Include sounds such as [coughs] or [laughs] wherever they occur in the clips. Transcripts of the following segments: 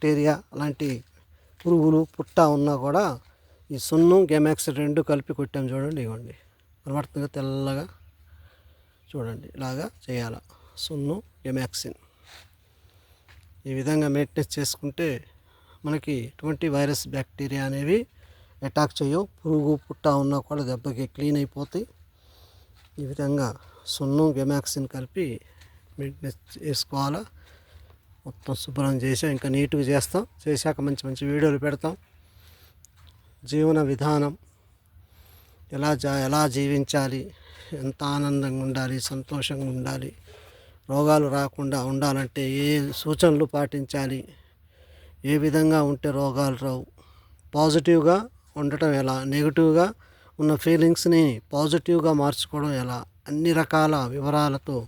Bacteria అలాంటి పురుగులు పుట్ట ఉన్నా కూడా ఈ సున్నం గెమాక్స్ రెండు కలిపి కొట్టాం చూడండి ఇవ్వండి. కనబడుతుందిగా తెల్లగా చూడండి. ఇలాగా చేయాల. సున్నం గెమాక్సిన్. ఈ విధంగా మెయింటెనెన్స్ చేసుకుంటే మనకి ఎటువంటి వైరస్ బ్యాక్టీరియా అనేవి అటాక్ చేయవు. పురుగు పుట్ట ఉన్నా కూడా దెబ్బకి క్లీన్ అయిపోతాయి. ఈ విధంగా సున్నం గెమాక్సిన్ కలిపి మెయింటెనెన్స్ చేసుకోవాలా? మొత్తం శుభ్రం చేసాం. ఇంకా నీట్గా చేస్తాం. చేశాక మంచి మంచి వీడియోలు పెడతాం. జీవన విధానం ఎలా జా ఎలా జీవించాలి? ఎంత ఆనందంగా ఉండాలి? సంతోషంగా ఉండాలి? రోగాలు రాకుండా ఉండాలంటే ఏ సూచనలు పాటించాలి? ఏ విధంగా ఉంటే రోగాలు రావు? పాజిటివ్గా ఉండటం ఎలా? నెగిటివ్గా ఉన్న ఫీలింగ్స్ని పాజిటివ్గా మార్చుకోవడం ఎలా? అన్ని రకాల వివరాలతో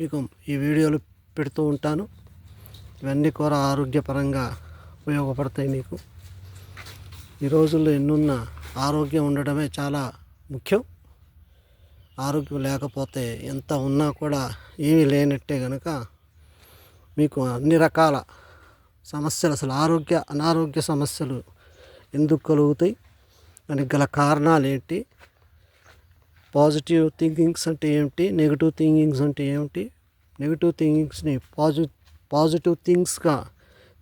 మీకు ఈ వీడియోలు పెడుతూ ఉంటాను. ఇవన్నీ కూడా ఆరోగ్యపరంగా ఉపయోగపడతాయి మీకు. ఈ రోజుల్లో ఎన్నున్న ఆరోగ్యం ఉండడమే చాలా ముఖ్యం. ఆరోగ్యం లేకపోతే ఎంత ఉన్నా కూడా ఏమీ లేనట్టే కనుక మీకు అన్ని రకాల సమస్యలు అసలు ఆరోగ్య అనారోగ్య సమస్యలు ఎందుకు కలుగుతాయి? దానికి గల కారణాలు ఏంటి? పాజిటివ్ థింకింగ్స్ అంటే ఏమిటి? నెగిటివ్ థింకింగ్స్ అంటే ఏమిటి? నెగిటివ్ థింకింగ్స్ని పాజిటివ్ పాజిటివ్ థింగ్స్గా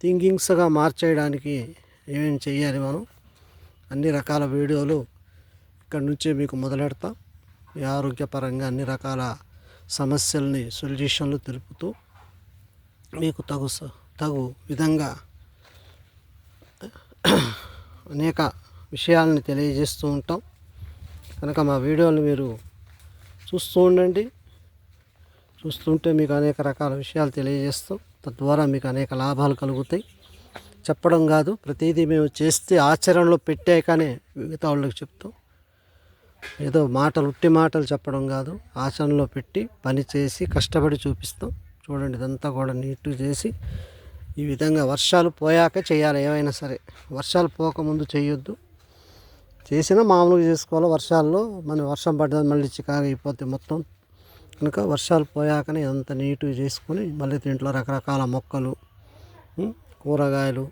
థింకింగ్స్గా మార్చేయడానికి ఏమేమి చేయాలి మనం? అన్ని రకాల వీడియోలు ఇక్కడ నుంచే మీకు మొదలెడతాం. మీ ఆరోగ్యపరంగా అన్ని రకాల సమస్యల్ని సొల్యూషన్లు తెలుపుతూ మీకు తగు స- తగు విధంగా అనేక విషయాలని తెలియజేస్తూ ఉంటాం. కనుక మా వీడియోలు మీరు చూస్తూ ఉండండి. చూస్తుంటే మీకు అనేక రకాల విషయాలు తెలియజేస్తాం. తద్వారా మీకు అనేక లాభాలు కలుగుతాయి. చెప్పడం కాదు ప్రతిదీ మేము చేస్తే ఆచరణలో పెట్టాకనే మిగతా వాళ్ళకి చెప్తాం. ఏదో మాటలు ఉట్టి మాటలు చెప్పడం కాదు ఆచరణలో పెట్టి పని చేసి కష్టపడి చూపిస్తాం. చూడండి ఇదంతా కూడా నీట్గా చేసి ఈ విధంగా వర్షాలు పోయాక చేయాలి ఏమైనా సరే. వర్షాలు పోకముందు చేయొద్దు. చేసినా మామూలుగా చేసుకోవాలి. వర్షాల్లో మన వర్షం పడ్డది మళ్ళీ చికాగా అయిపోతే మొత్తం కనుక వర్షాలు పోయాకనే అంత నీట్గా చేసుకొని మళ్ళీ దీంట్లో రకరకాల మొక్కలు కూరగాయలు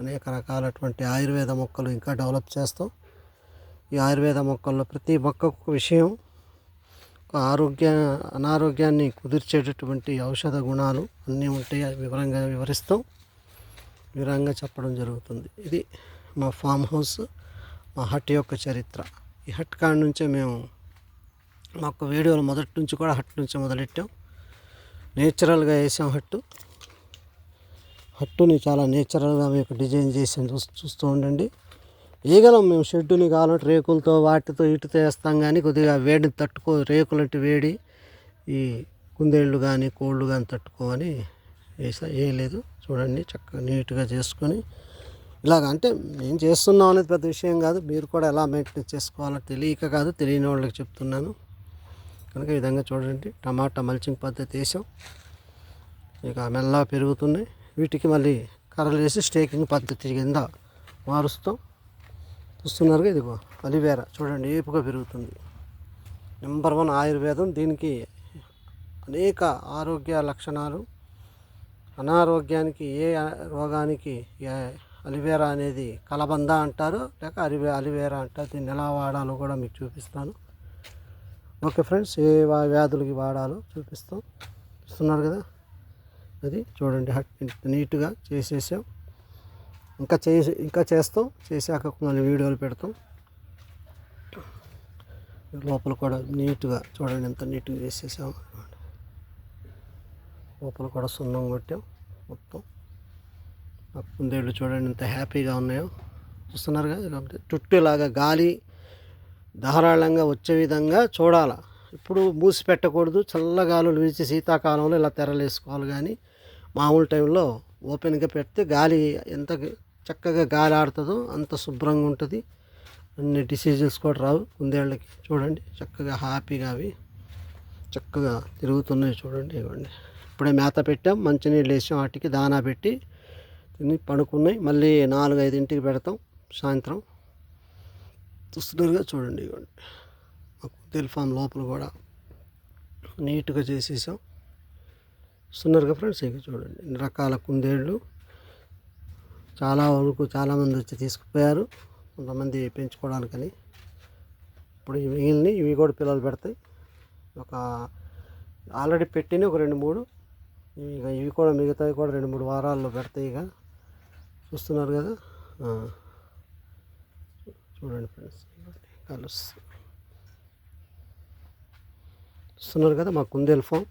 అనేక రకాలటువంటి ఆయుర్వేద మొక్కలు ఇంకా డెవలప్ చేస్తాం. ఈ ఆయుర్వేద మొక్కల్లో ప్రతి మొక్కకు ఒక విషయం ఒక ఆరోగ్య అనారోగ్యాన్ని కుదిర్చేటటువంటి ఔషధ గుణాలు అన్నీ ఉంటాయి అవి వివరంగా వివరిస్తాం. వివరంగా చెప్పడం జరుగుతుంది. ఇది మా ఫామ్ హౌస్ మా హట్ యొక్క చరిత్ర. ఈ హట్ కాడ నుంచే మేము మాకు వీడియోలు మొదటి నుంచి కూడా హట్ నుంచి మొదలెట్టాం. నేచురల్గా వేసాం హట్టు. హట్టుని చాలా నేచురల్గా మీకు డిజైన్ చేసి చూస్తూ ఉండండి. ఈగలం మేము షెడ్డుని కావాలంటే రేకులతో వాటితో ఇటుతో వేస్తాం కానీ కొద్దిగా వేడిని తట్టుకో రేకులంటే వేడి ఈ కుందేళ్ళు కానీ కోళ్ళు కానీ తట్టుకోవని వేసా వేయలేదు. చూడండి చక్కగా నీట్గా చేసుకొని. ఇలాగ అంటే మేము చేస్తున్నాం అనేది పెద్ద విషయం కాదు. మీరు కూడా ఎలా మెయింటైన్ చేసుకోవాలో తెలియక కాదు. తెలియని వాళ్ళకి చెప్తున్నాను. కనుక ఈ విధంగా చూడండి. టమాటా మల్చింగ్ పద్ధతి వేసాం. ఇక మెల్లగా పెరుగుతున్నాయి. వీటికి మళ్ళీ కర్రలు వేసి స్టేకింగ్ పద్ధతి కింద మారుస్తాం. చూస్తున్నారుగా ఇదిగో అలివేరా. చూడండి ఏపుగా పెరుగుతుంది. నెంబర్ వన్ ఆయుర్వేదం. దీనికి అనేక ఆరోగ్య లక్షణాలు. అనారోగ్యానికి ఏ రోగానికి అలివేరా అనేది కలబంద అంటారు. లేక అలివే అలివేరా అంటారు. దీన్ని ఎలా వాడాలో కూడా మీకు చూపిస్తాను. ఓకే ఫ్రెండ్స్ ఏ వ్యాధులకి వాడాలో చూపిస్తాం చూస్తున్నారు కదా? అది చూడండి హట్ నీట్గా చేసేసాం. ఇంకా చేసి ఇంకా చేస్తాం. చేశాక మళ్ళీ వీడియోలు పెడతాం. లోపల కూడా నీట్గా చూడండి ఎంత నీట్గా చేసేసాం. లోపల కూడా సున్నం కొట్టాం మొత్తం. కుందేళ్ళు చూడండి ఎంత హ్యాపీగా ఉన్నాయో. చూస్తున్నారుగా? చుట్టూ ఇలాగా గాలి ధారాళంగా వచ్చే విధంగా చూడాలి. ఇప్పుడు మూసి పెట్టకూడదు చల్లగాలులు వీచి శీతాకాలంలో ఇలా తెరలేసుకోవాలి కానీ మామూలు టైంలో ఓపెన్గా పెడితే గాలి ఎంత చక్కగా గాలి ఆడుతుందో అంత శుభ్రంగా ఉంటుంది. అన్ని డిసీజెస్ కూడా రావు. కుందేళ్ళకి చూడండి చక్కగా హ్యాపీగా అవి చక్కగా తిరుగుతున్నాయి చూడండి ఇవ్వండి. ఇప్పుడే మేత పెట్టాం మంచినీళ్ళు వేసాం వాటికి దానా పెట్టి తిని పడుకున్నాయి. మళ్ళీ నాలుగు ఐదింటికి పెడతాం సాయంత్రం. చూస్తున్నారుగా చూడండి ఇవ్వండి మా కుందేలు ఫామ్ లోపల కూడా నీట్గా చేసేసాం. చూస్తున్నారుగా ఫ్రెండ్స్ ఇక చూడండి. ఇన్ని రకాల కుందేళ్ళు చాలా వరకు చాలామంది వచ్చి తీసుకుపోయారు. కొంతమంది పెంచుకోవడానికని. ఇప్పుడు వీళ్ళని ఇవి కూడా పిల్లలు పెడతాయి. ఒక ఆల్రెడీ పెట్టిన ఒక రెండు మూడు. ఇవి ఇక ఇవి కూడా మిగతావి కూడా రెండు మూడు వారాల్లో పెడతాయి ఇక చూస్తున్నారు కదా? చూడండి ఫ్రెండ్స్ కలర్స్. చూస్తున్నారు కదా మా కుందేలు ఫామ్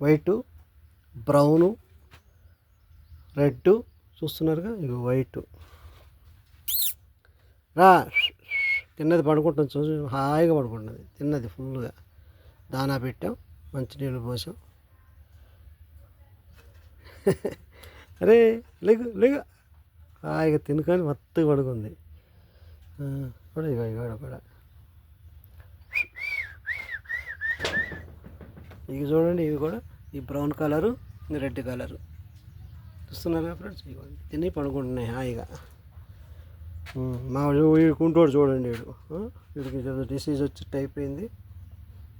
వైటు బ్రౌను రెడ్ చూస్తున్నారుగా? ఇవి వైటు రా తిన్నది పడుకుంటుంది చూసి హాయిగా పడుకుంటుంది తిన్నది ఫుల్గా దానా పెట్టాం మంచినీళ్ళు పోసాం. [laughs] అరే లేగు లేగు. హాయిగా తినుకొని మత్తు పడుకుంది. ఆ, కూడా ఇగో ఇగో కూడా. ఇవి చూడండి ఇవి కూడా ఈ బ్రౌన్ కలరు ఈ రెడ్ కలరు. చూస్తున్నారా ఫ్రెండ్స్? ఇవ్వండి తిని పడుకుంటున్నాయి హాయిగా. మా వీడుకుంటాడు చూడండి వీడు. వీడికి డిసీజ్ వచ్చి అయిపోయింది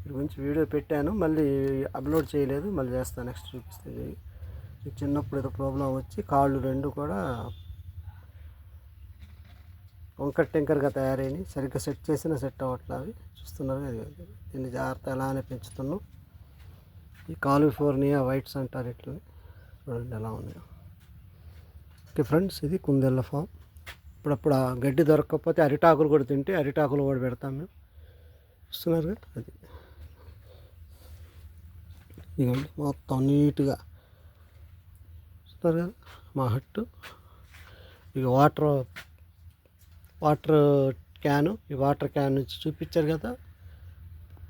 వీడి గురించి వీడియో పెట్టాను మళ్ళీ అప్లోడ్ చేయలేదు మళ్ళీ చేస్తాను నెక్స్ట్ చూపిస్తే. చిన్నప్పుడు ఏదో ప్రాబ్లం వచ్చి కాళ్ళు రెండు కూడా వంకర్ టెంకర్గా తయారైనవి సరిగ్గా సెట్ చేసిన సెట్ అవ్వట్లేదు. అవి చూస్తున్నారు కదా దీన్ని జాగ్రత్త అలానే పెంచుతున్నాం. ఈ కాలిఫోర్నియా వైట్స్ అంటారు ఇట్లా చూడండి ఎలా ఉన్నాయో. ఓకే ఫ్రెండ్స్ ఇది కుందేళ్ళ ఫామ్. ఇప్పుడప్పుడు గడ్డి దొరకకపోతే అరిటాకులు కూడా తింటే అరిటాకులు కూడా పెడతాం మేము. చూస్తున్నారు అది. ఇదిగోండి మొత్తం నీట్గా. చూస్తారు కదా మా హట్టు. ఇక వాటర్ వాటర్ క్యాను ఈ వాటర్ క్యాన్ నుంచి చూపించారు కదా.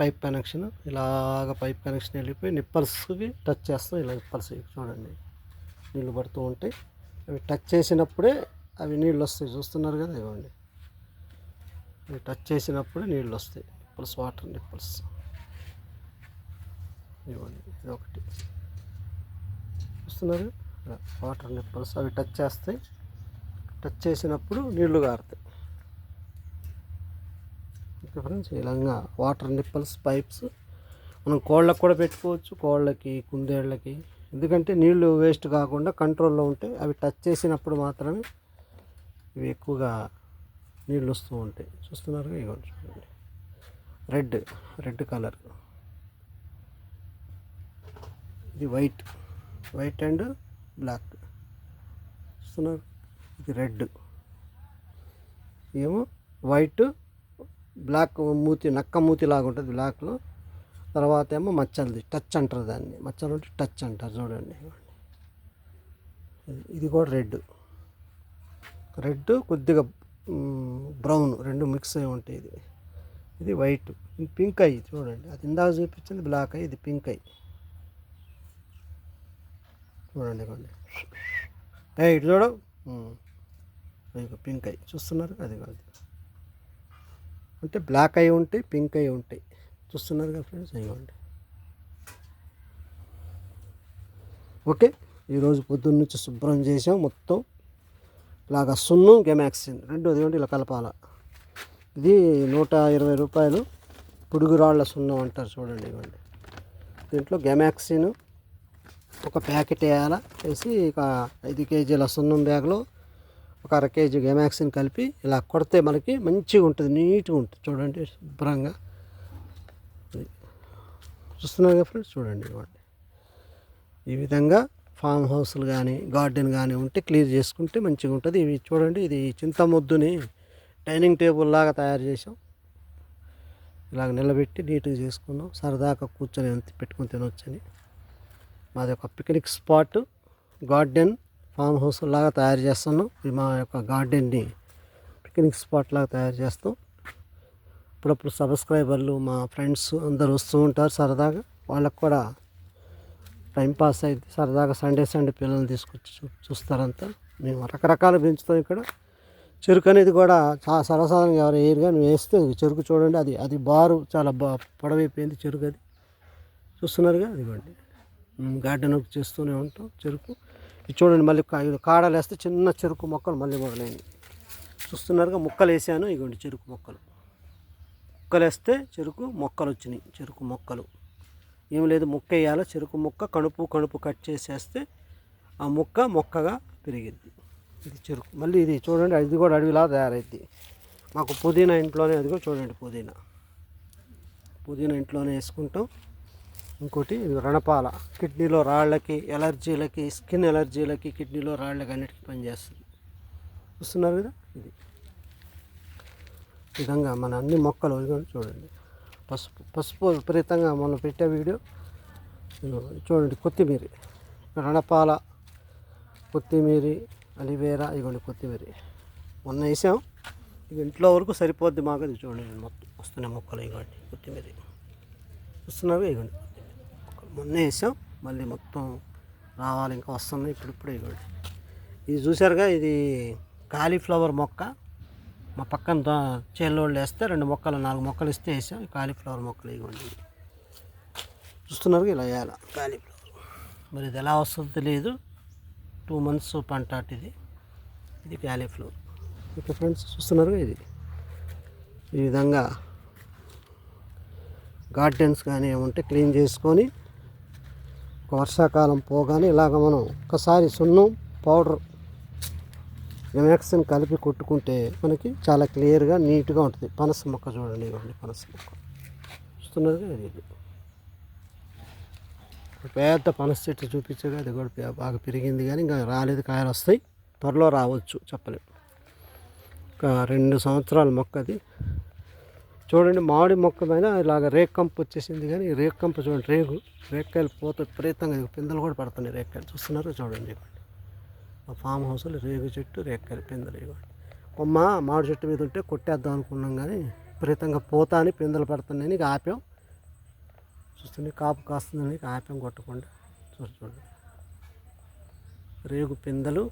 పైప్ కనెక్షన్ ఇలాగ పైప్ కనెక్షన్ వెళ్ళిపోయి నిప్పల్స్కి టచ్ చేస్తాం. ఇలా నిప్పల్స్ చూడండి. నీళ్ళు పడుతూ ఉంటాయి. అవి టచ్ చేసినప్పుడే అవి నీళ్ళు వస్తాయి. చూస్తున్నారు కదా ఇవ్వండి. అవి టచ్ చేసినప్పుడే నీళ్ళు వస్తాయి. Nipples water nipples. ఇవ్వండి. ఇది ఒకటి. చూస్తున్నారు? వాటర్ నిప్పల్స్ అవి టచ్ చేస్తాయి. టచ్ చేసినప్పుడు నీళ్ళు కారుతాయి ఓకే ఫ్రెండ్స్ ఇలాగా వాటర్ నిప్పల్స్ పైప్స్ మనం కోళ్ళకు కూడా పెట్టుకోవచ్చు. కోళ్ళకి కుందేళ్ళకి. ఎందుకంటే నీళ్ళు వేస్ట్ కాకుండా కంట్రోల్లో ఉంటే అవి టచ్ చేసినప్పుడు మాత్రమే ఇవి ఎక్కువగా నీళ్ళు వస్తూ ఉంటాయి. చూస్తున్నారు ఇవ్వండి చూడండి. Red red colour. ఇది వైట్. White and black. చూస్తున్నారు? ఇది రెడ్. ఏమో? వైట్ బ్లాక్ మూతి నక్క మూతి లాగా ఉంటుంది బ్లాక్లో. తర్వాత ఏమో మచ్చలది టచ్ అంటారు దాన్ని. మచ్చలు ఉంటే టచ్ అంటారు చూడండి. ఇది- కూడా రెడ్. రెడ్ కొద్దిగా బ్రౌన్. రెండు మిక్స్ అయి ఉంటాయి ఇది. ఇది వైట్. ఇది పింక్ అయ్యి చూడండి. అది ఇందాక చూపించింది బ్లాక్ అయ్యి ఇది పింక్ అయ్యి చూడండి ఇవ్వండి ఏ ఇటు చూడు. పింక్ అయ్యి చూస్తున్నారు? అది కాదు. అంటే బ్లాక్ అయి ఉంటాయి పింక్ అయి ఉంటాయి. చూస్తున్నారు కదా ఫ్రెండ్స్ ఇవ్వండి ఓకే ఈరోజు పొద్దున్న నుంచి శుభ్రం చేసాం మొత్తం. ఇలాగ సున్ను గెమాక్సిన్ రెండు ఇదిగోండి ఇలా కలపాల. ఇది నూట ఇరవై రూపాయలు పుడుగురాళ్ళ సున్నం అంటారు చూడండి ఇవ్వండి. దీంట్లో గెమాక్సిన్ ఒక ప్యాకెట్ వేయాల? వేసి ఒక ఐదు కేజీల సున్నం బ్యాగ్లో ఒక అర కేజీ గెమాక్సిన్ కలిపి ఇలా కొడితే మనకి మంచిగా ఉంటుంది నీట్గా ఉంటుంది. చూడండి శుభ్రంగా. చూస్తున్నారు కదా ఫ్రెండ్స్? చూడండి ఇవ్వండి. ఈ విధంగా ఫామ్ హౌస్లు కానీ గార్డెన్ కానీ ఉంటే క్లియర్ చేసుకుంటే మంచిగా ఉంటుంది. ఇవి చూడండి ఇది చింతమొద్దుని డైనింగ్ టేబుల్ లాగా తయారు చేసాం ఇలాగ నిలబెట్టి నీట్గా చేసుకున్నాం. సరదాగా కూర్చొని పెట్టుకుని పెట్టుకొని తినొచ్చని. మాది ఒక picnic spot garden. Farm house లాగా తయారు చేస్తున్నాం. మా యొక్క గార్డెన్ని పిక్నిక్ స్పాట్ లాగా తయారు చేస్తాం. అప్పుడప్పుడు సబ్స్క్రైబర్లు మా ఫ్రెండ్స్ అందరు వస్తూ ఉంటారు సరదాగా. వాళ్ళకు కూడా టైంపాస్ అయితే సరదాగా సండే సండే పిల్లల్ని తీసుకొచ్చి చూ చూస్తారంతా. మేము రకరకాలు పెంచుతాం ఇక్కడ. చెరుకు అనేది కూడా చాలా సర్వసాధారణంగా ఎవరు వేయరు కానీ వేస్తే చెరుకు చూడండి అది అది బారు చాలా బా పొడవైపోయింది చెరుకు అది. చూస్తున్నారుగా? అదిగోండి ఉమ్, గార్డెన్ వర్క్ చేస్తూనే ఉంటాం చెరుకు. చూడండి మళ్ళీ కాడలు వేస్తే చిన్న చెరుకు మొక్కలు మళ్ళీ మొదలైనవి చూస్తున్నారుగా ముక్కలు వేసాను ఇగోండి చెరుకు మొక్కలు. ముక్కలు వేస్తే చెరుకు మొక్కలు వచ్చినాయి చెరుకు మొక్కలు. ఏం లేదు ముక్క వేయాలో చెరుకు ముక్క కణుపు కణుపు కట్ చేసేస్తే ఆ ముక్క మొక్కగా పెరిగిద్ది. ఇది చెరుకు. మళ్ళీ ఇది చూడండి అది కూడా అడవిలా తయారైద్ది. మాకు పుదీనా ఇంట్లోనే అది కూడా చూడండి పుదీనా. పుదీనా ఇంట్లోనే వేసుకుంటాం. ఇంకోటి ఇది రణపాల. కిడ్నీలో రాళ్ళకి ఎలర్జీలకి స్కిన్ ఎలర్జీలకి కిడ్నీలో రాళ్ళకి అన్నిటికీ పనిచేస్తుంది. చూస్తున్నారు కదా ఇది. విధంగా మన అన్ని మొక్కలు చూడండి. పసుపు పసుపు విపరీతంగా మనం పెట్టే వీడియో. చూడండి కొత్తిమీర. రణపాల కొత్తిమీర అలివేరా ఇవ్వండి కొత్తిమీర. మొన్న వేసాం. ఇక ఇంట్లో వరకు సరిపోద్ది మాకు. ఇది చూడండి మొత్తం వస్తున్నాయి మొక్కలు ఇవ్వండి కొత్తిమీర. వస్తున్నారు ఇవ్వండి మొన్న వేసాం. మళ్ళీ మొత్తం రావాలి ఇంకా వస్తుంది ఇప్పుడు ఇప్పుడు ఇది చూసారుగా ఇది కాలీఫ్లవర్ మొక్క. మా పక్కన చేలోళ్ళు వేస్తే రెండు మొక్కలు నాలుగు మొక్కలు ఇస్తే వేసాం. ఈ కాలీఫ్లవర్ మొక్కలు ఇవ్వండి. చూస్తున్నారు ఇలా వేయాలి. కాలీఫ్లవర్. మరి ఇది ఎలా వస్తుందో తెలియదు. టూ మంత్స్ పంట ఇది. ఇది క్యాలీఫ్లవర్ ఓకే ఫ్రెండ్స్ చూస్తున్నారు ఇది. ఈ విధంగా గార్డెన్స్ కానీ ఏముంటే క్లీన్ చేసుకొని వర్షాకాలం పోగానే ఇలాగ మనం ఒకసారి సున్నం పౌడర్ ఎమాక్సిన్ కలిపి కొట్టుకుంటే మనకి చాలా క్లియర్గా నీట్గా ఉంటుంది. పనస మొక్క చూడండి ఇవ్వండి పనస మొక్క. చూస్తున్నారు ఇది. పెద్ద పనస చెట్టు చూపించగా అది కూడా బాగా పెరిగింది కానీ ఇంకా రాలేదు కాయలు వస్తాయి. త్వరలో రావచ్చు చెప్పలేము ఒక రెండు సంవత్సరాల మొక్క అది చూడండి మామిడి మొక్క పైన ఇలాగ రేక్కంపు వచ్చేసింది కానీ ఈ రేక్కంపు చూడండి రేగు రేక్కాయలు పోత విపరీతంగా పిందలు పిందెలు కూడా పడుతున్నాయి రేక్కాయలు. చూస్తున్నారు? చూడండి ఇవ్వండి. మా ఫామ్ హౌస్లో రేగు చెట్టు రేక్కాయలు పిందెలు ఇవ్వండి. కొమ్మ మామిడి చెట్టు మీద ఉంటే కొట్టేద్దాం అనుకున్నాం కానీ విపరీతంగా పోతా అని పిందెలు పడుతున్నాయని ఇక ఆపాం? చూస్తుంది కాపు కాస్తుందని ఇక ఆపాం కొట్టకుండా? చూసి చూడండి రేగు పిందెలు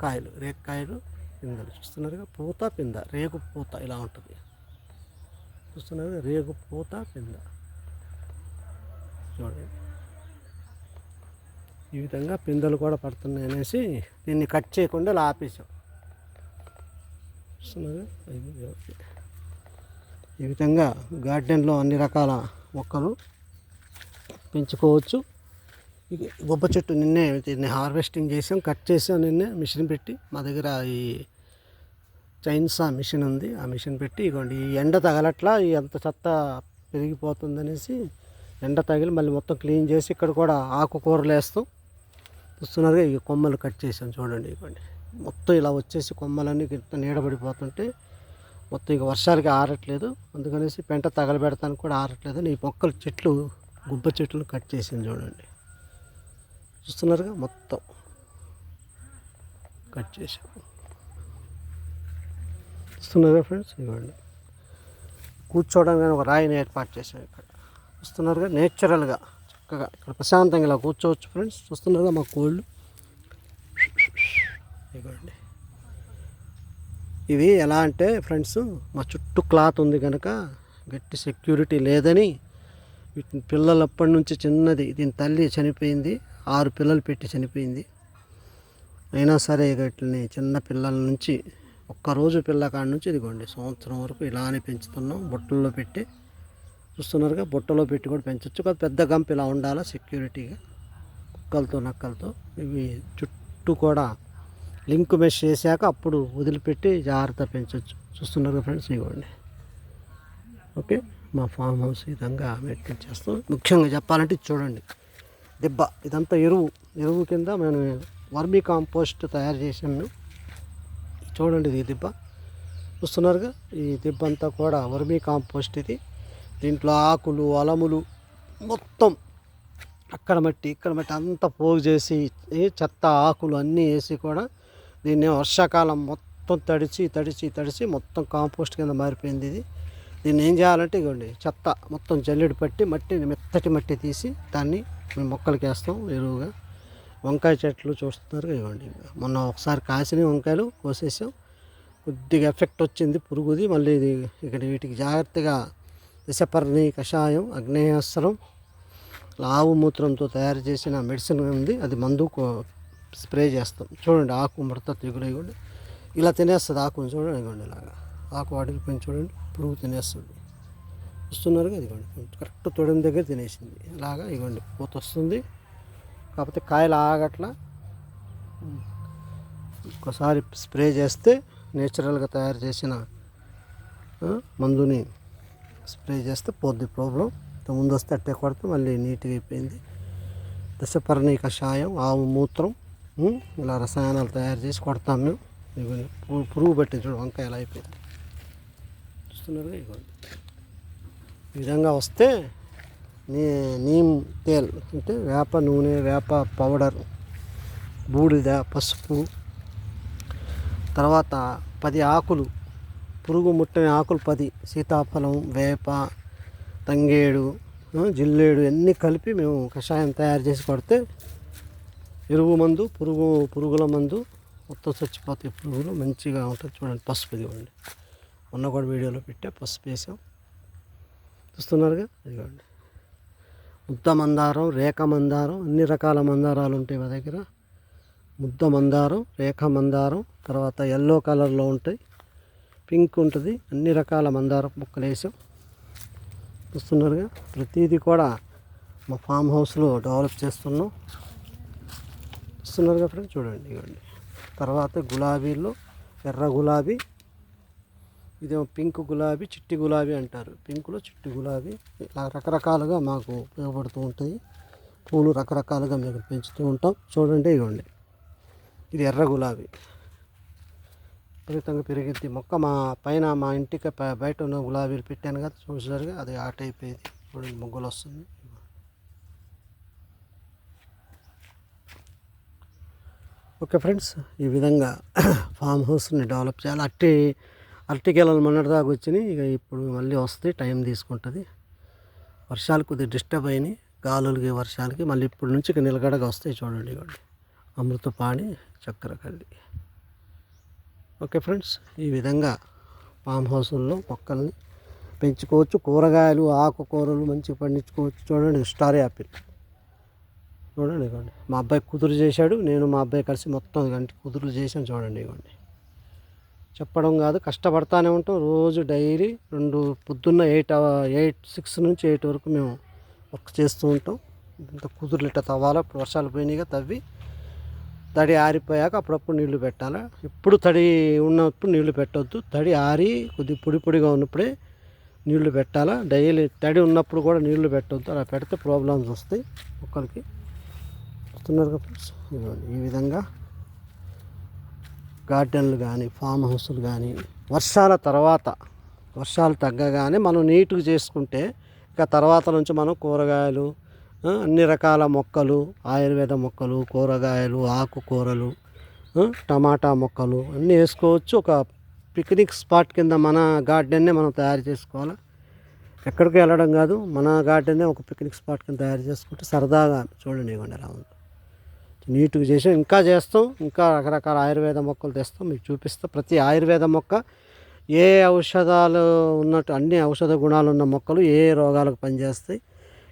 కాయలు రేక్కాయలు పిందెలు. చూస్తున్నారుగా పూత పింద రేగు పూత ఇలా ఉంటుంది. చూస్తున్నారు రేగు పూత కింద చూడండి. ఈ విధంగా పిందెలు కూడా పడుతున్నాయి అనేసి దీన్ని కట్ చేయకుండా ఇలా ఆపేసాం ఈ విధంగా గార్డెన్లో అన్ని రకాల మొక్కలు పెంచుకోవచ్చు. ఇది గుబ్బ చెట్టు నిన్నే దీన్ని హార్వెస్టింగ్ చేసాం కట్ చేసాం నిన్నే మిషన్ పెట్టి మా దగ్గర ఈ చైన్సా మిషన్ ఉంది. ఆ మిషన్ పెట్టి ఇగోండి ఈ ఎండ తగలట్లా ఈ అంత చెత్త పెరిగిపోతుంది అనేసి ఎండ తగిలి మళ్ళీ మొత్తం క్లీన్ చేసి ఇక్కడ కూడా ఆకుకూరలు వేస్తాం చూస్తున్నారుగా ఈ కొమ్మలు కట్ చేసాం చూడండి ఇవ్వండి మొత్తం ఇలా వచ్చేసి కొమ్మలన్నీ ఇంత నీడబడిపోతుంటే మొత్తం ఇక వర్షాలకి ఆరట్లేదు. అందుకనేసి పెంట తగలబెడతానికి కూడా ఆరట్లేదు. ఈ మొక్కలు చెట్లు గుబ్బ చెట్లు కట్ చేసింది చూడండి. చూస్తున్నారుగా మొత్తం కట్ చేసాం చూస్తున్నారుగా ఫ్రెండ్స్ ఇవ్వండి. కూర్చోవడానికి ఒక రాయిని ఏర్పాటు చేసాం ఇక్కడ. చూస్తున్నారుగా నేచురల్గా చక్కగా ఇక్కడ ప్రశాంతంగా ఇలా కూర్చోవచ్చు ఫ్రెండ్స్ చూస్తున్నారుగా మా కోళ్ళు? ఇవ్వండి. ఇవి ఎలా అంటే ఫ్రెండ్స్ మా చుట్టూ క్లాత్ ఉంది కనుక గట్టి సెక్యూరిటీ లేదని వీటిని పిల్లలు అప్పటి నుంచి చిన్నది. దీని తల్లి చనిపోయింది ఆరు పిల్లలు పెట్టి చనిపోయింది. అయినా సరే వీటిని చిన్న పిల్లల నుంచి ఒక్కరోజు పిల్లకాడ నుంచి ఇదిగోండి సంవత్సరం వరకు ఇలానే పెంచుతున్నాం. బుట్టల్లో పెట్టి చూస్తున్నారుగా బుట్టలో పెట్టి కూడా పెంచవచ్చు కాదు పెద్ద గంప ఇలా ఉండాలా సెక్యూరిటీగా కుక్కలతో నక్కలతో? ఇవి చుట్టూ కూడా లింక్ మెష్ చేశాక అప్పుడు వదిలిపెట్టి జాగ్రత్త పెంచవచ్చు చూస్తున్నారు ఫ్రెండ్స్ ఇవ్వండి ఓకే మా ఫామ్ హౌస్ విధంగా మెయింటైన్ చేస్తాం. ముఖ్యంగా చెప్పాలంటే ఇది చూడండి దిబ్బ. ఇదంతా ఎరువు. ఎరువు కింద మేము వర్మీ కాంపోస్ట్ తయారు చేసాము చూడండి ఇది దిబ్బ. చూస్తున్నారుగా? ఈ దిబ్బ అంతా కూడా వర్మీ కాంపోస్ట్ ఇది. దీంట్లో ఆకులు అలములు మొత్తం అక్కడ మట్టి ఇక్కడ మట్టి అంతా పోగు చేసి చెత్త ఆకులు అన్నీ వేసి కూడా దీన్ని వర్షాకాలం మొత్తం తడిచి తడిచి తడిచి మొత్తం కాంపోస్ట్ కింద మారిపోయింది ఇది. దీన్ని ఏం చేయాలంటే ఇవ్వండి చెత్త మొత్తం జల్లెడు పట్టి మట్టి మెత్తటి మట్టి తీసి దాన్ని మేము మొక్కలకి వేస్తాం ఎరువుగా. వంకాయ చెట్లు చూస్తున్నారు ఇవ్వండి మొన్న ఒకసారి కాసిన వంకాయలు కోసేసాం. కొద్దిగా ఎఫెక్ట్ వచ్చింది పురుగుది. మళ్ళీ ఇది ఇక్కడ వీటికి జాగ్రత్తగా దశపర్ణి కషాయం అగ్నేయాస్త్రం ఆవు మూత్రంతో తయారు చేసిన మెడిసిన్ ఉంది. అది మందు స్ప్రే చేస్తాం. చూడండి ఆకు ముడత తెగులు ఇవ్వండి ఇలా తినేస్తుంది ఆకుని చూడండి ఇవ్వండి ఇలాగా. ఆకు వాటికి అడిగిపోయింది చూడండి. పురుగు తినేస్తుంది. వస్తున్నారు కదా ఇవ్వండి కరెక్ట్ తొడిన దగ్గర తినేసింది. ఇలాగా ఇవ్వండి పూత వస్తుంది. కాకపోతే కాయలు ఆగట్లా. ఒకసారి స్ప్రే చేస్తే నేచురల్గా తయారు చేసిన మందుని స్ప్రే చేస్తే పోద్ది ప్రాబ్లం. ఇంత ముందు వస్తే అట్టే కొడితే మళ్ళీ నీట్గా అయిపోయింది. దశపర్ణి కషాయం ఆవు మూత్రం ఇలా రసాయనాలు తయారు చేసి కొడతాం మేము. ఇవి పురుగు పట్టింది చూడు వంకాయ ఎలా అయిపోయింది చూస్తున్నారు ఈ విధంగా వస్తే నీ నీమ్ తేల్ అంటే వేప నూనె వేప పౌడర్ బూడిద పసుపు. తర్వాత పది ఆకులు పురుగు ముట్టని ఆకులు పది. సీతాఫలం వేప తంగేడు జిల్లేడు అన్నీ కలిపి మేము కషాయం తయారు చేసి కొడితే ఎరువు మందు పురుగు పురుగుల మందు మొత్తం చచ్చిపోతాయి. పురుగులు మంచిగా ఉంటుంది. చూడండి పసుపు ఇదిగోండి. మొన్న కూడా వీడియోలో పెట్టే పసుపు వేసాం. చూస్తున్నారుగా? ఇదిగోండి. ముద్ద మందారం రేఖ మందారం అన్ని రకాల మందారాలు ఉంటాయి మా దగ్గర. ముద్ద మందారం రేఖ మందారం తర్వాత ఎల్లో కలర్లో ఉంటాయి. పింక్ ఉంటుంది. అన్ని రకాల మందారం ముక్కలు వేసాం. చూస్తున్నారుగా? ప్రతిదీ కూడా మా ఫామ్ హౌస్లో డెవలప్ చేస్తున్నాం. చూస్తున్నారుగా ఫ్రెండ్స్? చూడండి ఇవ్వండి తర్వాత గులాబీలు ఎర్ర గులాబీ ఇదేమో పింక్ గులాబీ చిట్టి గులాబీ అంటారు. పింకులో చిట్టి గులాబీ ఇలా రకరకాలుగా మాకు ఉపయోగపడుతూ ఉంటాయి. పూలు రకరకాలుగా మేము పెంచుతూ ఉంటాం. చూడండి ఇవ్వండి. ఇది ఎర్ర గులాబీ. విపరీతంగా పెరిగింది. మొక్క మా పైన మా ఇంటికి బయట ఉన్న గులాబీలు పెట్టాను కదా చూసినట్టుగా అది ఆట అయిపోయింది చూడండి మొగ్గలు వస్తుంది ఓకే ఫ్రెండ్స్ ఈ విధంగా [coughs] ఫామ్ హౌస్ని డెవలప్ చేయాలి. అట్టి అరటికేళలు మొన్నటిదాకా వచ్చినాయి. ఇక ఇప్పుడు మళ్ళీ వస్తాయి. టైం తీసుకుంటుంది. వర్షాలు కొద్దిగా డిస్టర్బ్ అయినాయి. గాలులకి వర్షాలకి మళ్ళీ ఇప్పటి నుంచి ఇక నిలకడగా వస్తాయి చూడండి ఇవ్వండి అమృతపాణి చక్కెర కల్లి ఓకే ఫ్రెండ్స్ ఈ విధంగా ఫామ్ హౌసుల్లో మొక్కల్ని పెంచుకోవచ్చు. కూరగాయలు ఆకుకూరలు మంచిగా పండించుకోవచ్చు. చూడండి స్టార్ యాపిల్. చూడండి ఇవ్వండి మా అబ్బాయి కుదురు చేశాడు. నేను మా అబ్బాయి కలిసి మొత్తం గంటి కుదురులు చేశాను చూడండి ఇవ్వండి చెప్పడం కాదు కష్టపడతానే ఉంటాం. రోజు డైలీ రెండు పొద్దున్న ఎయిట్ ఎయిట్ సిక్స్ నుంచి ఎయిట్ వరకు మేము వర్క్ చేస్తూ ఉంటాం. ఇంత కుదురులు ఇట్లా తవ్వాలా? ఇప్పుడు వర్షాలు పోయినాయిగా తవ్వి తడి ఆరిపోయాక అప్పుడప్పుడు నీళ్ళు పెట్టాలి? ఎప్పుడు తడి ఉన్నప్పుడు నీళ్ళు పెట్టొద్దు. తడి ఆరి కొద్ది పొడి పొడిగా ఉన్నప్పుడే నీళ్ళు పెట్టాలా? డైలీ తడి ఉన్నప్పుడు కూడా నీళ్ళు పెట్టొద్దు. అలా పెడితే ప్రాబ్లమ్స్ వస్తాయి మొక్కలకి వస్తున్నారు కదా ఈ విధంగా గార్డెన్లు కానీ ఫామ్ హౌస్లు కానీ వర్షాల తర్వాత వర్షాలు తగ్గగానే మనం నీట్గా చేసుకుంటే ఇక తర్వాత నుంచి మనం కూరగాయలు అన్ని రకాల మొక్కలు ఆయుర్వేద మొక్కలు కూరగాయలు ఆకుకూరలు టమాటా మొక్కలు అన్నీ వేసుకోవచ్చు. ఒక పిక్నిక్ స్పాట్ కింద మన గార్డెన్నే మనం తయారు చేసుకోవాలి? ఎక్కడికి వెళ్ళడం కాదు మన గార్డెన్నే ఒక పిక్నిక్ స్పాట్ కింద తయారు చేసుకుంటే సరదాగా చూడండి ఇవ్వండి ఎలా ఉంది నీట్గా చేసాం. ఇంకా చేస్తాం. ఇంకా రకరకాల ఆయుర్వేద మొక్కలు తెస్తాం. మీకు చూపిస్తాం. ప్రతి ఆయుర్వేద మొక్క ఏ ఔషధాలు ఉన్నట్టు అన్ని ఔషధ గుణాలు ఉన్న మొక్కలు ఏ రోగాలకు పనిచేస్తాయి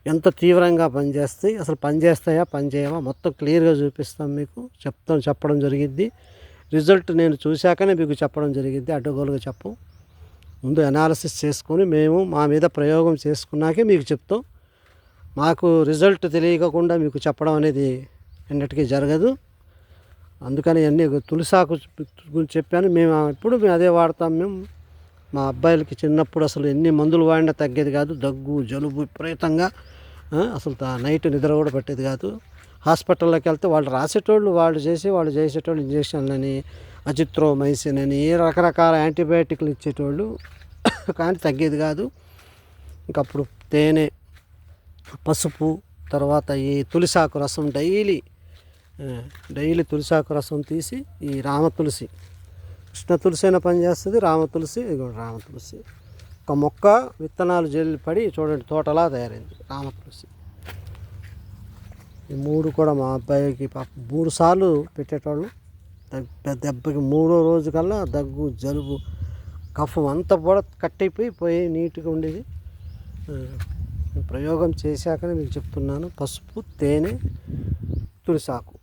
ఎంత తీవ్రంగా పనిచేస్తాయి అసలు పనిచేస్తాయా పనిచేయవా మొత్తం క్లియర్గా చూపిస్తాం మీకు. చెప్తాం చెప్పడం జరిగిద్ది. రిజల్ట్ నేను చూశాకనే మీకు చెప్పడం జరిగిద్ది. అడ్డగోలుగా చెప్పం. ముందు అనాలిసిస్ చేసుకొని మేము మా మీద ప్రయోగం చేసుకున్నాకే మీకు చెప్తాం. మాకు రిజల్ట్ తెలియకుండా మీకు చెప్పడం అనేది ఎన్నటికీ జరగదు. అందుకని అన్నీ తులసాకు గురించి చెప్పాను. మేము ఎప్పుడు మేము అదే వాడతాం మేము. మా అబ్బాయిలకి చిన్నప్పుడు అసలు ఎన్ని మందులు వాడినా తగ్గేది కాదు. దగ్గు జలుబు విపరీతంగా అసలు తా- నైట్ నిద్ర కూడా పట్టేది కాదు. హాస్పిటల్లోకి వెళ్తే వాళ్ళు రాసేటోళ్ళు వాళ్ళు చేసి వాళ్ళు చేసేటోళ్ళు ఇంజక్షన్లని అజిత్రోమైసిన్ అని ఏ రకరకాల యాంటీబయాటిక్లు ఇచ్చేటోళ్ళు [coughs] కానీ తగ్గేది కాదు. ఇంకప్పుడు తేనె పసుపు తర్వాత ఈ తులసాకు రసం డైలీ డైలీ తులసాకు రసం తీసి ఈ రామ తులసి. కృష్ణ తులసి అయినా పనిచేస్తుంది రామ తులసి ఇదిగో రామ తులసి. ఒక మొక్క విత్తనాలు జల్లి పడి చూడండి తోటలా తయారైంది రామ తులసి. ఈ మూడు కూడా మా అబ్బాయికి పాప మూడు సార్లు పెట్టేటోళ్ళు. దెబ్బ- దెబ్బకి మూడో రోజు కల్లా దగ్గు జలుబు కఫం అంతా కూడా కట్టయిపోయి పోయి నీట్గా ఉండేది. ప్రయోగం చేశాకనే మీకు చెప్తున్నాను. పసుపు తేనె తులసాకు.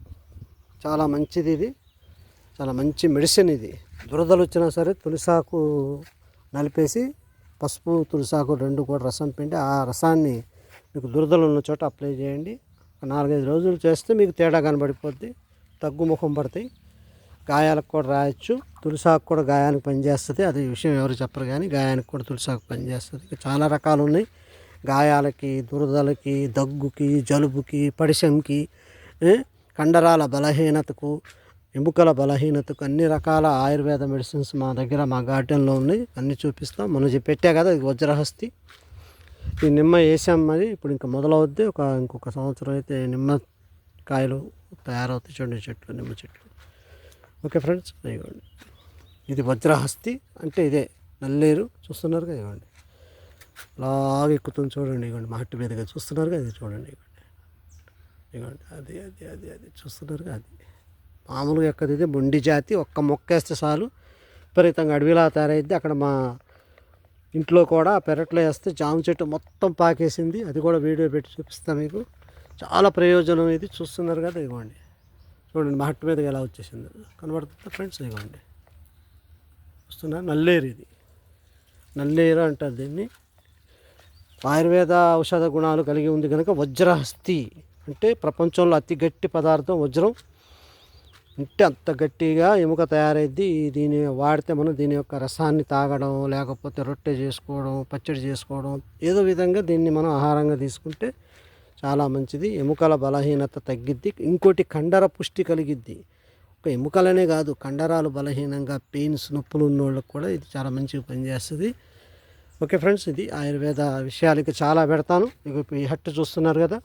చాలా మంచిది ఇది. చాలా మంచి మెడిసిన్ ఇది. దురదలు వచ్చినా సరే తులసాకు నలిపేసి పసుపు తులసాకు రెండు కూడా రసం పిండి ఆ రసాన్ని మీకు దురదలు ఉన్న చోట అప్లై చేయండి. నాలుగైదు రోజులు చేస్తే మీకు తేడా కనబడిపోద్ది. తగ్గుముఖం పడతాయి. గాయాలకు కూడా రాయొచ్చు. తులసాకు కూడా గాయానికి పనిచేస్తుంది. అది విషయం ఎవరు చెప్పరు కానీ గాయానికి కూడా తులసాకు పనిచేస్తుంది. చాలా రకాలు ఉన్నాయి. గాయాలకి దురదలకి దగ్గుకి జలుబుకి పడిశంకి కండరాల బలహీనతకు ఎముకల బలహీనతకు అన్ని రకాల ఆయుర్వేద మెడిసిన్స్ మా దగ్గర మా గార్డెన్లో ఉన్నాయి. అన్నీ చూపిస్తాం. మనం పెట్టా కదా ఇది వజ్రహస్తి. ఈ నిమ్మ వేసాం మరి ఇప్పుడు ఇంకా మొదలవుద్ది. ఒక ఇంకొక సంవత్సరం అయితే నిమ్మ కాయలు తయారవుతాయి చూడండి చెట్లు నిమ్మ చెట్లు. ఓకే ఫ్రెండ్స్ ఇవ్వండి ఇది వజ్రహస్తి అంటే ఇదే నల్లేరు. చూస్తున్నారు కదా ఇవ్వండి అలాగే ఎక్కుతుంది చూడండి ఇవ్వండి మా హట్టు మీదగా చూస్తున్నారుగా ఇది చూడండి ఇవ్వండి ఇదిగోండి అది అది అది అది. చూస్తున్నారు అది. మామూలుగా ఎక్కది ఇది మొండి జాతి ఒక్క మొక్కేస్తే చాలు. విపరీతంగా అడవిలా తయారైద్ది. అక్కడ మా ఇంట్లో కూడా పెరట్లో వేస్తే జామ చెట్టు మొత్తం పాకేసింది. అది కూడా వీడియో పెట్టి చూపిస్తాను మీకు. చాలా ప్రయోజనం ఇది. చూస్తున్నారు కదా ఇదిగోండి చూడండి మా హట్టు మీదకి ఎలా వచ్చేసింది. కనబడుతుందా ఫ్రెండ్స్? ఇదిగోండి చూస్తున్నారు నల్లేరు ఇది. నల్లేరు అంటారు దీన్ని. ఆయుర్వేద ఔషధ గుణాలు కలిగి ఉంది కనుక వజ్రహస్తి. అంటే ప్రపంచంలో అతి గట్టి పదార్థం వజ్రం. అంటే అంత గట్టిగా ఎముక తయారైద్ది. దీన్ని వాడితే మనం దీని యొక్క రసాన్ని తాగడం లేకపోతే రొట్టె చేసుకోవడం పచ్చడి చేసుకోవడం ఏదో విధంగా దీన్ని మనం ఆహారంగా తీసుకుంటే చాలా మంచిది. ఎముకల బలహీనత తగ్గిద్ది. ఇంకోటి కండర పుష్టి కలిగిద్ది. ఒక ఎముకలనే కాదు కండరాలు బలహీనంగా పెయిన్స్ నొప్పులు ఉన్న వాళ్ళకి కూడా ఇది చాలా మంచిగా పనిచేస్తుంది. ఓకే ఫ్రెండ్స్ ఇది ఆయుర్వేద విషయాలకి చాలా పెడతాను. ఇక ఈ హట్టు చూస్తున్నారు కదా.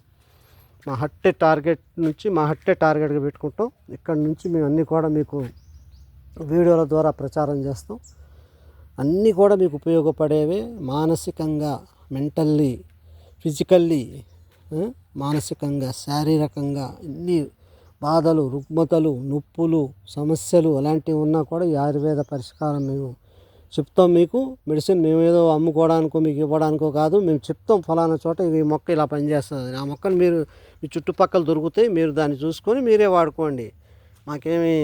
మా హట్టే టార్గెట్ నుంచి మా హట్టే టార్గెట్గా పెట్టుకుంటాం. ఇక్కడ నుంచి మేము అన్నీ కూడా మీకు వీడియోల ద్వారా ప్రచారం చేస్తాం. అన్నీ కూడా మీకు ఉపయోగపడేవే మానసికంగా మెంటల్లీ ఫిజికల్లీ మానసికంగా శారీరకంగా ఎన్ని బాధలు రుగ్మతలు నొప్పులు సమస్యలు అలాంటివి ఉన్నా కూడా ఈ ఆయుర్వేద పరిష్కారం మేము చెప్తాం మీకు. మెడిసిన్ మేము ఏదో అమ్ముకోవడానికో మీకు ఇవ్వడానికో కాదు మేము చెప్తాం ఫలానా చోట ఈ మొక్క ఇలా పనిచేస్తుంది. ఆ మొక్కను మీరు మీ చుట్టుపక్కల దొరుకుతాయి మీరు దాన్ని చూసుకొని మీరే వాడుకోండి. మాకేమీ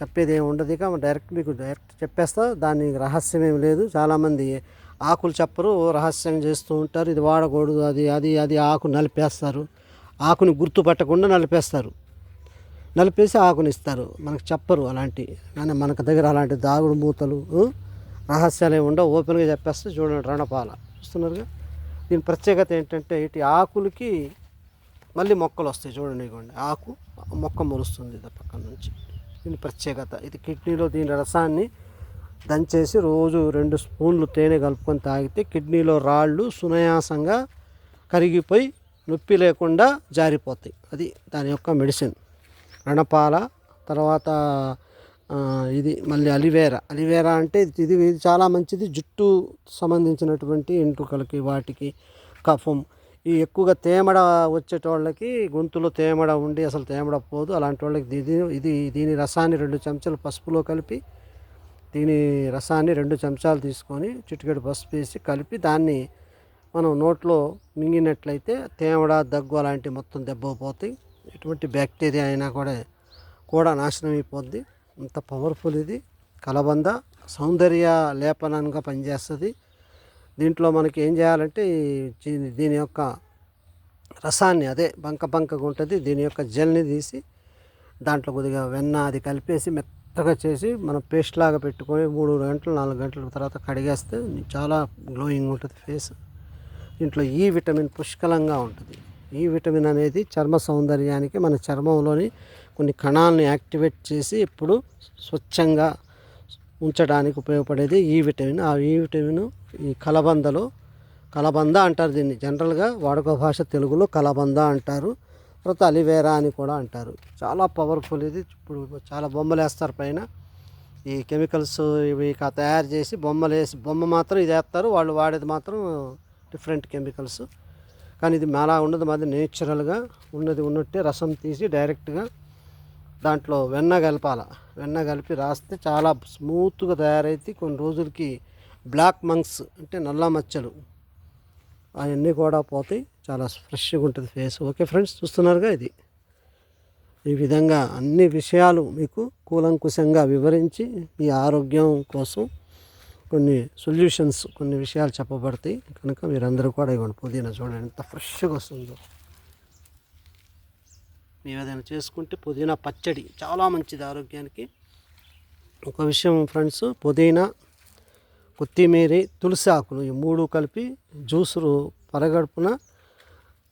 చెప్పేది ఏమి ఉండదు ఇక. డైరెక్ట్ మీకు డైరెక్ట్ చెప్పేస్తా. దాని రహస్యం ఏమి లేదు. చాలామంది ఆకులు చెప్పరు రహస్యం చేస్తూ ఉంటారు. ఇది వాడకూడదు అది అది అది ఆకు నలిపేస్తారు. ఆకుని గుర్తుపట్టకుండా నలిపేస్తారు. నలిపేసి ఆకుని ఇస్తారు. మనకు చెప్పరు అలాంటి కానీ మనకు దగ్గర అలాంటి దాగుడు మూతలు రహస్యాలు ఏమి ఉండవు. ఓపెన్గా చెప్పేస్తే చూడండి రణపాల. చూస్తున్నారుగా? దీని ప్రత్యేకత ఏంటంటే ఇటు ఆకులకి మళ్ళీ మొక్కలు వస్తాయి చూడండి ఇవ్వండి ఆకు మొక్క మొలుస్తుంది ఇది పక్కన నుంచి. దీని ప్రత్యేకత. ఇది కిడ్నీలో దీని రసాన్ని దంచేసి రోజు రెండు స్పూన్లు తేనె కలుపుకొని తాగితే కిడ్నీలో రాళ్ళు సునాయాసంగా కరిగిపోయి నొప్పి లేకుండా జారిపోతాయి. అది దాని యొక్క మెడిసిన్. రణపాల తర్వాత ఇది మళ్ళీ అలివేరా. అలివేరా అంటే ఇది ఇది ఇది చాలా మంచిది. జుట్టు సంబంధించినటువంటి ఎంట్రుకలకి వాటికి కఫం ఈ ఎక్కువగా తేమడ వచ్చేటోళ్ళకి గొంతులో తేమడ ఉండి అసలు తేమడ పోదు. అలాంటి వాళ్ళకి ఇది ఇది దీని రసాన్ని రెండు చెంచాలు పసుపులో కలిపి దీని రసాన్ని రెండు చెంచాలు తీసుకొని చిటికెడు పసుపు వేసి కలిపి దాన్ని మనం నోట్లో మింగినట్లయితే తేమడ దగ్గు అలాంటివి మొత్తం దెబ్బపోతాయి ఎటువంటి బ్యాక్టీరియా అయినా కూడా కూడా నాశనం అయిపోద్ది. అంత పవర్ఫుల్ ఇది. కలబంద సౌందర్య లేపనంగా పనిచేస్తుంది. దీంట్లో మనకి ఏం చేయాలంటే దీని- దీని యొక్క రసాన్ని అదే బంక బంకగా ఉంటుంది. దీని యొక్క జెల్ని తీసి దాంట్లో కొద్దిగా వెన్న అది కలిపేసి మెత్తగా చేసి మనం పేస్ట్ లాగా పెట్టుకొని మూడు గంటలు నాలుగు గంటల తర్వాత కడిగేస్తే చాలా గ్లోయింగ్ ఉంటుంది ఫేస్. దీంట్లో ఈ విటమిన్ పుష్కలంగా ఉంటుంది. ఈ విటమిన్ అనేది చర్మ సౌందర్యానికి మన చర్మంలోని కొన్ని కణాలను యాక్టివేట్ చేసి ఎప్పుడు స్వచ్ఛంగా ఉంచడానికి ఉపయోగపడేది ఈ విటమిన్. ఆ ఈ విటమిన్ ఈ కలబందలు కలబంద అంటారు దీన్ని. జనరల్గా వాడుక భాష తెలుగులో కలబంద అంటారు. తర్వాత అలివేరా అని కూడా అంటారు. చాలా పవర్ఫుల్ ఇది. ఇప్పుడు చాలా బొమ్మలు వేస్తారు పైన. ఈ కెమికల్స్ ఇవి తయారు చేసి బొమ్మలు వేసి బొమ్మ మాత్రం ఇది వేస్తారు. వాళ్ళు వాడేది మాత్రం డిఫరెంట్ కెమికల్స్. కానీ ఇది అలా ఉండదు మాది నేచురల్గా ఉన్నది ఉన్నట్టే రసం తీసి డైరెక్ట్గా దాంట్లో వెన్న కలపాల. వెన్న కలిపి రాస్తే చాలా స్మూత్గా తయారైతే కొన్ని రోజులకి బ్లాక్ మంక్స్ అంటే నల్ల మచ్చలు అవన్నీ కూడా పోతాయి. చాలా ఫ్రెష్గా ఉంటుంది ఫేస్. ఓకే ఫ్రెండ్స్ చూస్తున్నారుగా ఇది. ఈ విధంగా అన్ని విషయాలు మీకు కూలంకుశంగా వివరించి మీ ఆరోగ్యం కోసం కొన్ని సొల్యూషన్స్ కొన్ని విషయాలు చెప్పబడతాయి. కనుక మీరందరూ కూడా ఇవ్వండి. పుదీనా చూడండి ఎంత ఫ్రెష్గా వస్తుందో. మేము ఏదైనా చేసుకుంటే పుదీనా పచ్చడి చాలా మంచిది ఆరోగ్యానికి. ఒక విషయం ఫ్రెండ్స్ పుదీనా కొత్తిమీర తులసి ఆకులు ఈ మూడు కలిపి జ్యూస్ పరగడుపున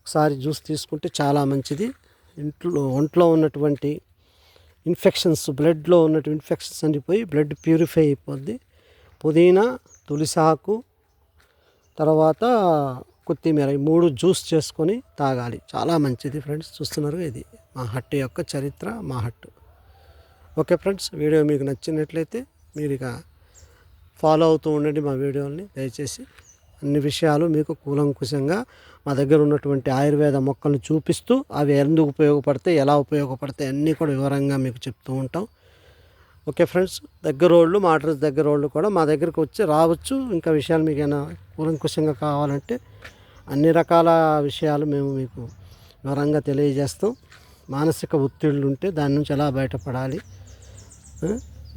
ఒకసారి జ్యూస్ తీసుకుంటే చాలా మంచిది. ఇంట్లో ఒంట్లో ఉన్నటువంటి ఇన్ఫెక్షన్స్ బ్లడ్లో ఉన్నటువంటి ఇన్ఫెక్షన్స్ అన్ని పోయి బ్లడ్ ప్యూరిఫై అయిపోద్ది. పుదీనా తులసి ఆకు తర్వాత కొత్తిమీర ఈ మూడు జ్యూస్ చేసుకొని తాగాలి. చాలా మంచిది ఫ్రెండ్స్. చూస్తున్నారు ఇది మా హట్టు యొక్క చరిత్ర మా హట్టు. ఓకే ఫ్రెండ్స్ వీడియో మీకు నచ్చినట్లయితే మీరు ఇక ఫాలో అవుతూ ఉండండి మా వీడియోని దయచేసి అన్ని విషయాలు మీకు కూలంకుశంగా మా దగ్గర ఉన్నటువంటి ఆయుర్వేద మొక్కలను చూపిస్తూ అవి ఎందుకు ఉపయోగపడతాయి ఎలా ఉపయోగపడతాయి అన్నీ కూడా వివరంగా మీకు చెప్తూ ఉంటాం. ఓకే ఫ్రెండ్స్ దగ్గర వాళ్ళు మా అడ్రస్ దగ్గర వాళ్ళు కూడా మా దగ్గరికి వచ్చి రావచ్చు. ఇంకా విషయాలు మీకు ఏమైనా కూలంకుశంగా కావాలంటే అన్ని రకాల విషయాలు మేము మీకు వివరంగా తెలియజేస్తాం. మానసిక ఒత్తిళ్ళు ఉంటే దాని నుంచి ఎలా బయటపడాలి?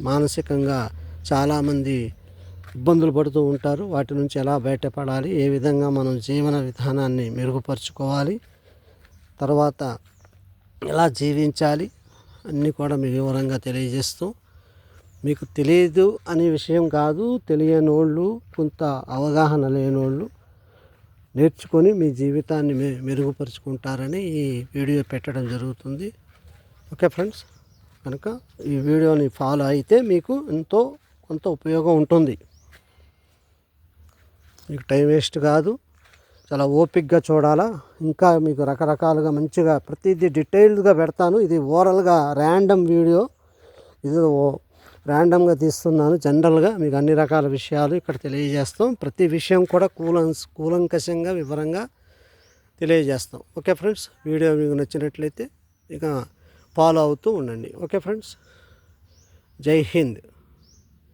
మానసికంగా చాలామంది ఇబ్బందులు పడుతూ ఉంటారు. వాటి నుంచి ఎలా బయటపడాలి? ఏ విధంగా మనం జీవన విధానాన్ని మెరుగుపరుచుకోవాలి? తర్వాత ఎలా జీవించాలి? అన్నీ కూడా మీకు వివరంగా తెలియజేస్తూ మీకు తెలియదు అనే విషయం కాదు. తెలియనోళ్ళు కొంత అవగాహన లేనోళ్ళు నేర్చుకొని మీ జీవితాన్ని మె మెరుగుపరుచుకుంటారని ఈ వీడియో పెట్టడం జరుగుతుంది. ఓకే ఫ్రెండ్స్ కనుక ఈ వీడియోని ఫాలో అయితే మీకు ఎంతో కొంత ఉపయోగం ఉంటుంది. మీకు టైం వేస్ట్ కాదు. చాలా ఓపిక్గా చూడాలా. ఇంకా మీకు రకరకాలుగా మంచిగా ప్రతిదీ డీటెయిల్డ్గా పెడతాను. ఇది ఓవరాల్గా ర్యాండమ్ వీడియో. ఇది ఓ- ర్యాండమ్గా తీస్తున్నాను. జనరల్గా మీకు అన్ని రకాల విషయాలు ఇక్కడ తెలియజేస్తాం. ప్రతి విషయం కూడా కూలం కూలంకషంగా వివరంగా తెలియజేస్తాం. Okay friends? వీడియో మీకు నచ్చినట్లయితే ఇక ఫాలో అవుతూ ఉండండి. Okay friends? జై హింద్.